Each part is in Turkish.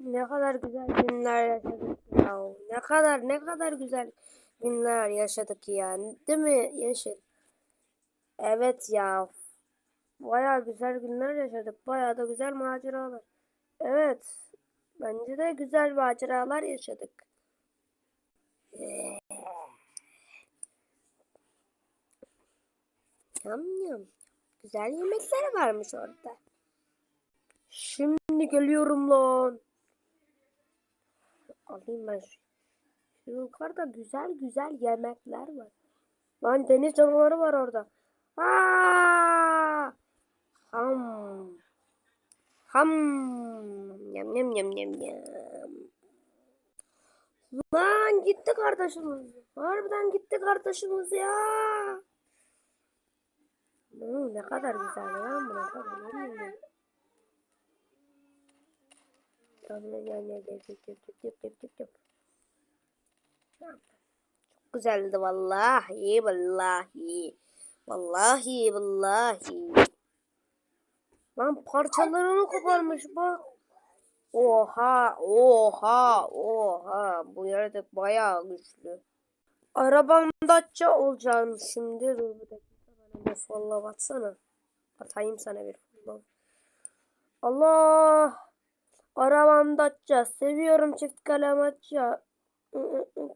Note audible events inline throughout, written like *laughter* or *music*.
Ne kadar güzel günler yaşadık ya. Ne kadar ne kadar güzel günler yaşadık ya. Değil mi Yeşil? Evet ya. Baya güzel günler yaşadık. Baya da güzel maceralar. Evet. Bence de güzel maceralar yaşadık. Yam yam. Güzel yemekler varmış orada. Şimdi geliyorum lan. Alayım ben şu. Şu yukarıda güzel güzel yemekler var. Lan deniz canavarı var orada. Aa! Ham. Ham. Yam yam yam yam yam. Lan gitti kardeşimiz. Harbiden gitti kardeşimiz ya. Oo, ne kadar güzel lan bu Tamam gel. Çok güzeldi vallahi vallahi. Vallahi vallahi. Lan parçalarını koparmış bak. Oha oha oha. Bu yaratık bayağı güçlü. Arabam Dacia olacağım şimdi. Dur bir dakika bana bir follow atsana. Atayım sana bir follow. Allah. Arabam Dacia. Seviyorum çift kalem Dacia.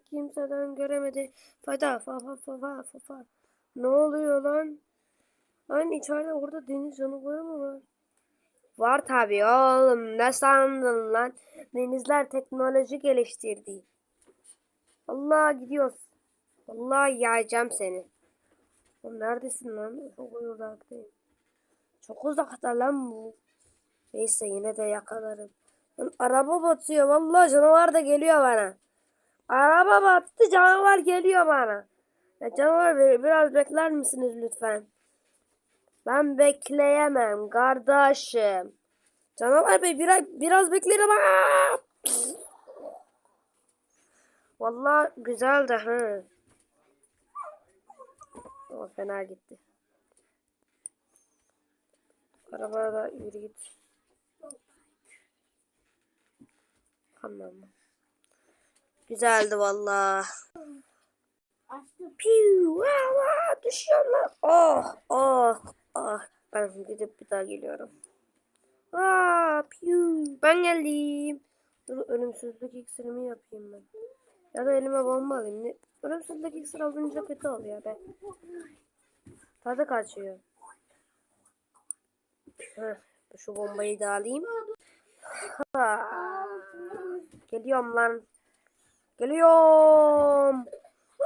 Kimseden göremedi. Fada fa fa fa fa fa fa. Ne oluyor lan? Lan içeride orada deniz canavarı mı var? Var tabii oğlum. Ne sandın lan? Denizler teknoloji geliştirdi. Allah gidiyoruz. Allah yayacağım seni. Oğlum neredesin lan? Çok uzaktayım. Çok uzakta lan bu. Neyse yine de yakalarım. Araba batıyor. Vallahi canavar da geliyor bana. Araba battı canavar geliyor bana. Ya canavar biraz bekler misiniz lütfen? Ben bekleyemem kardeşim. Canavar bey biraz, biraz beklerim. Aa! Vallahi güzeldi ha. O fena gitti. Arabaya da yürü git. Tamam. Güzeldi vallahi. Piu, lan. Oh, oh, oh. Ben gidip bir daha geliyorum. Aa, piu, ben geldim. Dur ölümsüzlük iksirimi yapayım ben. Ya da elime bomba alayım. Ne? Ölümsüzlük iksir alınca kötü oluyor be. Tadı kaçıyor. Heh, şu bombayı da alayım. Ha. Geliyorum lan. Geliyorum.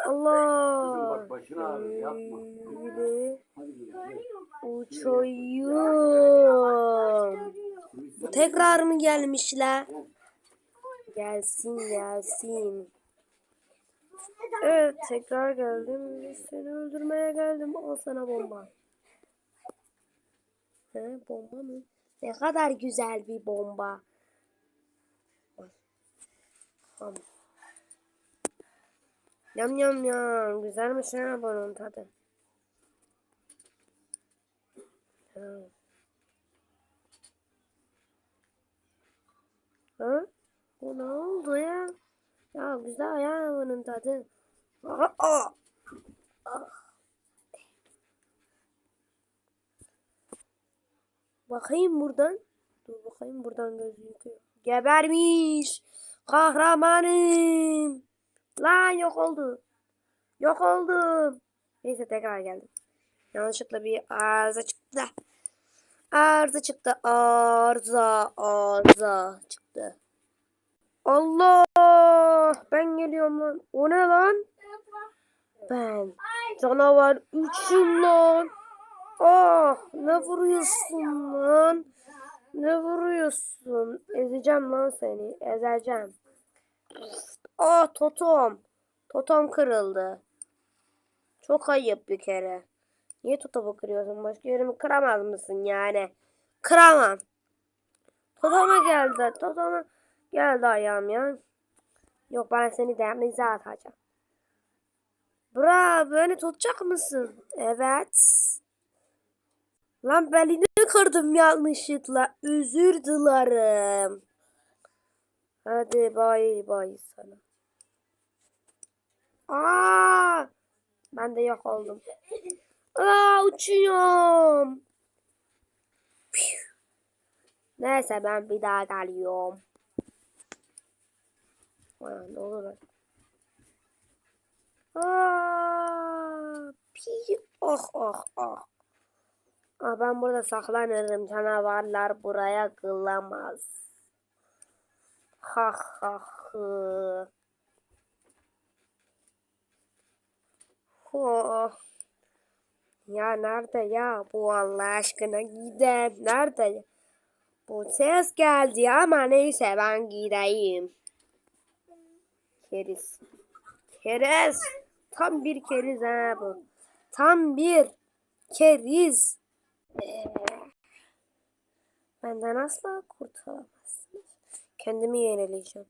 Allah. Bak ağrıyor, yapma. Uçuyorum. Bu tekrar mı gelmişler? Gelsin gelsin. Evet tekrar geldim. Seni öldürmeye geldim. Al sana bomba. He, bomba mı? Ne kadar güzel bir bomba. Tamam. Yam yam yam. Güzelmiş ha bunun tadı. Ha. Ha? Bu ne oldu ya? Ya güzel ya bunun tadı. Aa, aa. Ah. Bakayım buradan. Dur bakayım buradan gözüküyor. Gebermiş. Kahramanım. Lan yok oldu. Yok oldum. Neyse tekrar geldim. Yanlışlıkla bir arıza çıktı. Arıza çıktı. Arıza. Arıza çıktı. Allah. Ben geliyorum lan. O ne lan? Ben. Canavar üçüm lan. Ah ne vuruyorsun lan? Ne vuruyorsun? Ezeceğim lan seni. Ezeceğim. Ah totom. Totom kırıldı. Çok ayıp bir kere. Niye totomu kırıyorsun? Başka yerimi kıramaz mısın yani? Kıramam. Totoma geldi. Totoma geldi ayağım ya. Yok ben seni denize atacağım. Bravo beni tutacak mısın? Evet. Lan belini kırdım yanlışlıkla. Özür dilerim. Hadi bay bay sana. Aa! Ben de yok oldum. Aa uçuyorum. Piu. Neyse ben bir daha geliyorum. Aa, ne olur lan. Aa, piu. Oh oh oh. Aa, ben burada saklanırım. Canavarlar buraya kılamaz. Ha ha ha. Oh. Ya nerede ya bu Allah aşkına gidem. Nerede? Bu ses geldi ama neyse ben gideyim. Keriz. Keriz. Tam bir keriz ha bu. Tam bir keriz. Ee, benden asla kurtulamazsınız. Kendimi yenileyeceğim.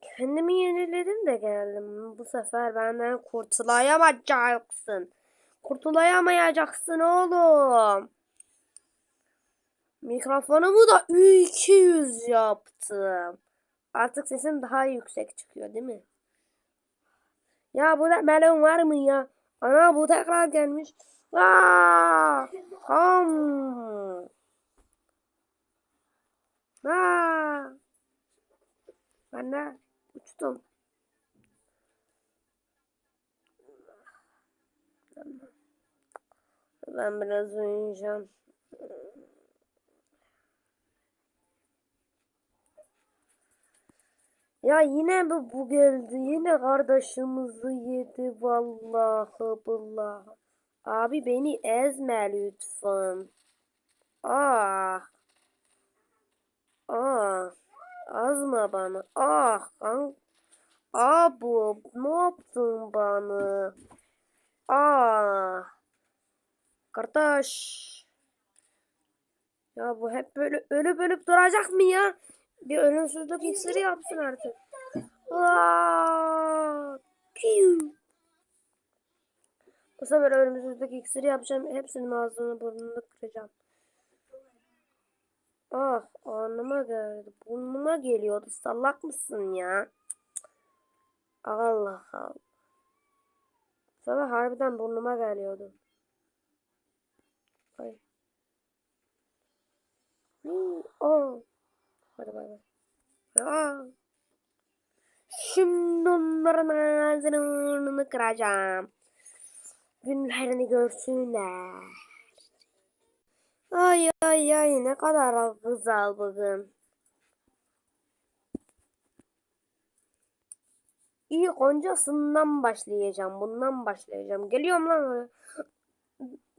Kendimi yeniledim de geldim. Bu sefer benden kurtulayamayacaksın. Kurtulayamayacaksın oğlum. Mikrofonumu da 200 yaptım. Artık sesim daha yüksek çıkıyor değil mi? Ya bu da melon var mı ya? Ana bu tekrar gelmiş. Aa! Ham. Aa! Ben de uçtum. Ben biraz uyuyacağım. Ya yine bu, bu geldi. Yine kardeşimizi yedi. Vallahi billahi. Abi beni ezme lütfen. Ah. Ah. Azma bana. Ah. Kan. Abu ne yaptın bana? Ah. Kardeş. Ya bu hep böyle ölüp ölüp duracak mı ya? Bir ölümsüzlük iksiri yapsın artık. Piu. Bu sefer ölümsüzlük iksiri yapacağım. Hepsinin ağzını burnunu kıracağım. Ah anıma geldi. Burnuma geliyordu. Sallak mısın ya? Allah Allah. Sonra harbiden burnuma geliyordu. Ay. Oh. Hadi bay bay. Aa. Şimdi onların ağzını kıracağım. Günlerini görsünler. Ay ay ay ne kadar güzel bugün. İlk öncesinden başlayacağım. Bundan başlayacağım. Geliyorum lan.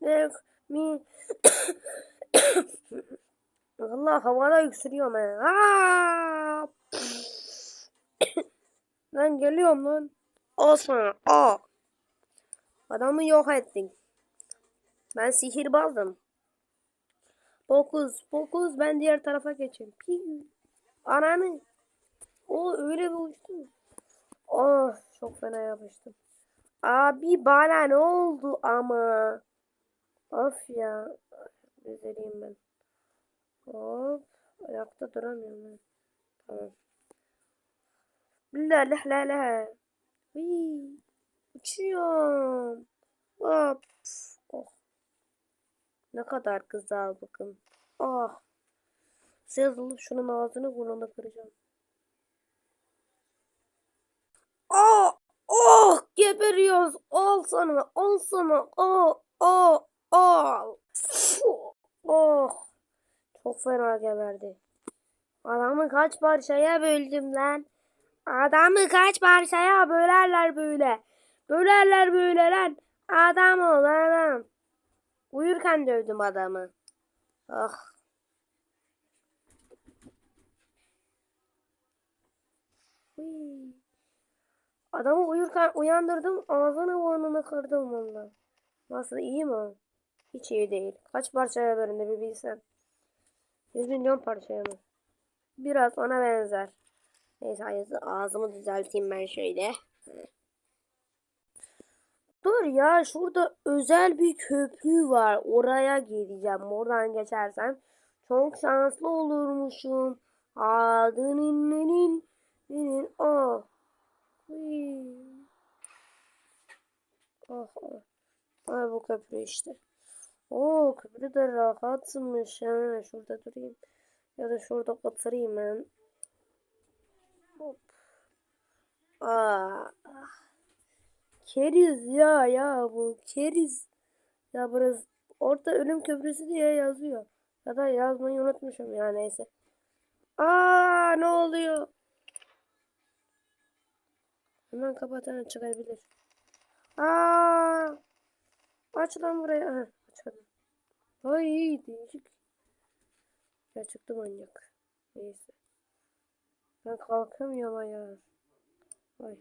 *coughs* mi *coughs* *coughs* Allah havada yükseliyorum ben. Aa! ben geliyorum lan. O sana. O. Adamı yok ettin. Ben sihirbazım. Fokus, fokus. Ben diğer tarafa geçeyim. Piu. Ananı. O öyle bir uçtu. Oh, çok fena yapıştım. Abi bana ne oldu ama? Of ya. Üzereyim ben. Hop. Ayakta duramıyorum ben. Tamam. La la la la. Hii. Uçuyorum. Hop. Oh. Ne kadar güzel bakın. Ah. Sezulup şunun ağzını burnunu kıracağım. Oh. Oh. Geberiyoruz. Al sana. Al sana. Oh. Oh. Oh. Fuh. Oh. Çok fena geberdi. Adamı kaç parçaya böldüm lan. Adamı kaç parçaya bölerler böyle. Bölerler böyle lan. Adam ol adam. Uyurken dövdüm adamı. Ah. Adamı uyurken uyandırdım. Ağzını burnunu kırdım valla. Nasıl iyi mi? Hiç iyi değil. Kaç parçaya bölündü bir bilsen. 100 milyon parçaya mı? Biraz ona benzer. Neyse hayırlısı ağzımı düzelteyim ben şöyle. Dur ya şurada özel bir köprü var. Oraya gideceğim. Oradan geçersem Çok şanslı olurmuşum. Adının nenin nenin oh. Oh, oh. Ay bu köprü işte. Oo köprü de rahatmış ha. Şurada durayım. Ya da şurada oturayım ben. Hop. Aa. Keriz ya ya bu keriz. Ya burası orta ölüm köprüsü diye yazıyor. Ya da yazmayı unutmuşum ya neyse. Aa ne oluyor? Hemen kapatan çıkabilir. Aa! Aç lan burayı. Aha. Ay değişik. Ya çıktı manyak. Neyse. Ben kalkamıyorum ayağa. Ay.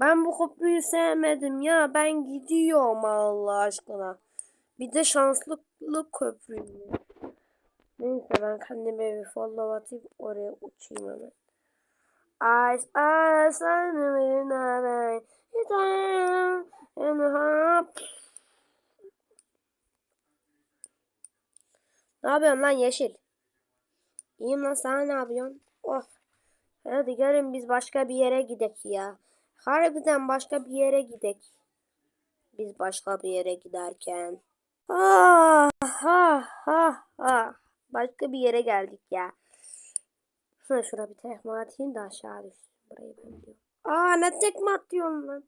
Ben bu köprüyü sevmedim ya. Ben gidiyorum Allah aşkına. Bir de şanslı köprü. Neyse ben kendime bir follow atayım. Oraya uçayım hemen. Ice, ice, sunny night, it's and the hop. Ne yapıyorsun lan yeşil? İyiyim lan sen ne yapıyorsun? Oh. Hadi gelin biz başka bir yere gidek ya. Harbiden başka bir yere gidek. Biz başka bir yere giderken. Ah, ah, ah, ah. Başka bir yere geldik ya. Şuna şuna bir tekme atayım da aşağı düşsün. Burayı ben diyorum. Aa ne tekme atıyorsun lan?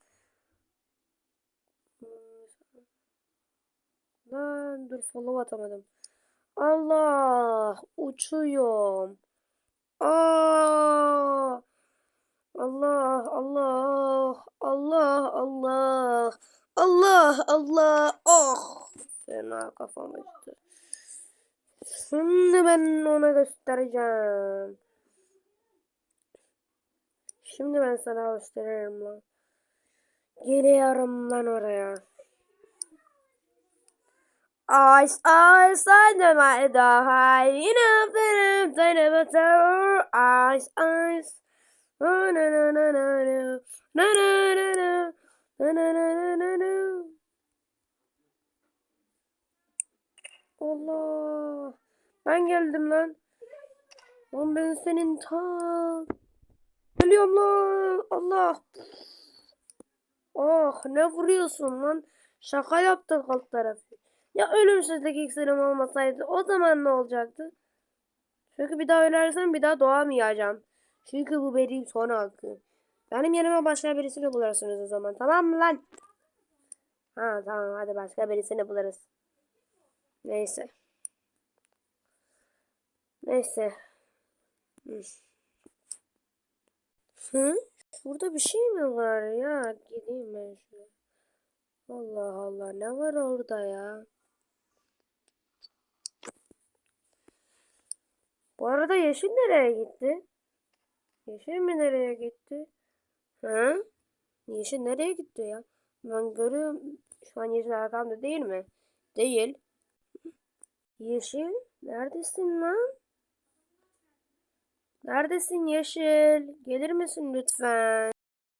Lan dur follow atamadım. Allah uçuyorum. Aa! Allah Allah Allah Allah Allah Allah oh fena kafam acıdı. Şimdi ben ona göstereceğim. Şimdi ben sana gösteririm lan. Geliyorum lan oraya. İce, under my die. You know, better than ever. Ice, ice. Na na na na na na. Na na na na. Na na na na. Allah. Ben geldim lan. Lan ben senin ta. Geliyorum lan. Allah. Oh ne vuruyorsun lan? Şaka yaptın alt tarafı. Ya ölümsüzlük iksirim olmasaydı o zaman ne olacaktı? Çünkü bir daha ölersem bir daha doğamayacağım. Çünkü bu benim son hakkım. Benim yerime başka birisini bulursunuz o zaman. Tamam mı lan? Ha tamam hadi başka birisini buluruz. Neyse. Neyse. Hı. Şurada bir şey mi var ya? Gideyim ben şuraya. Allah Allah ne var orada ya? Bu arada yeşil nereye gitti? Yeşil mi nereye gitti? Hı? Yeşil nereye gitti ya? Ben görüyorum. Şu an yeşil arkamda değil mi? Değil. Yeşil neredesin lan? Neredesin Yeşil? Gelir misin lütfen?